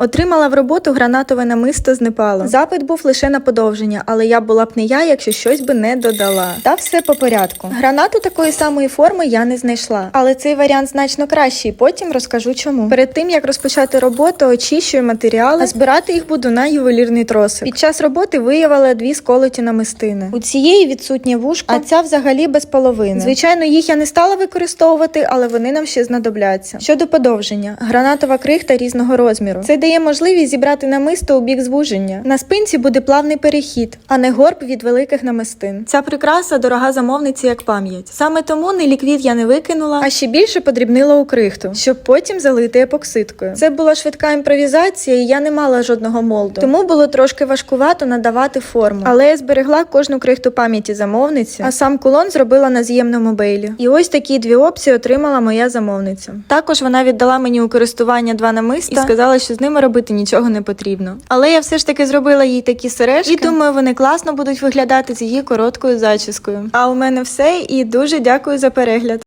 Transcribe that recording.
Отримала в роботу гранатове намисто з Непалу. Запит був лише на подовження, але я була б не я, якщо щось би не додала. Та все по порядку. Гранату такої самої форми я не знайшла, але цей варіант значно кращий. Потім розкажу чому. Перед тим як розпочати роботу, очищую матеріали, а збирати їх буду на ювелірний тросик. Під час роботи виявила дві сколоті намистини. У цієї відсутнє вушко, а ця взагалі без половини. Звичайно, їх я не стала використовувати, але вони нам ще знадобляться. Щодо подовження, гранатова крихта різного розміру. Це дає можливість зібрати намисто у бік звуження. На спинці буде плавний перехід, а не горб від великих намистин. Ця прикраса дорога замовниці як пам'ять. Саме тому неліквід я не викинула, а ще більше подрібнила у крихту, щоб потім залити епоксидкою. Це була швидка імпровізація, і я не мала жодного молду. Тому було трошки важкувато надавати форму. Але я зберегла кожну крихту пам'яті замовниці, а сам кулон зробила на з'ємному бейлі. І ось такі дві опції отримала моя замовниця. Також вона віддала мені у користування два намиста і сказала, що з ними робити нічого не потрібно. Але я все ж таки зробила їй такі сережки, і думаю, вони класно будуть виглядати з її короткою зачіскою. А у мене все і дуже дякую за перегляд.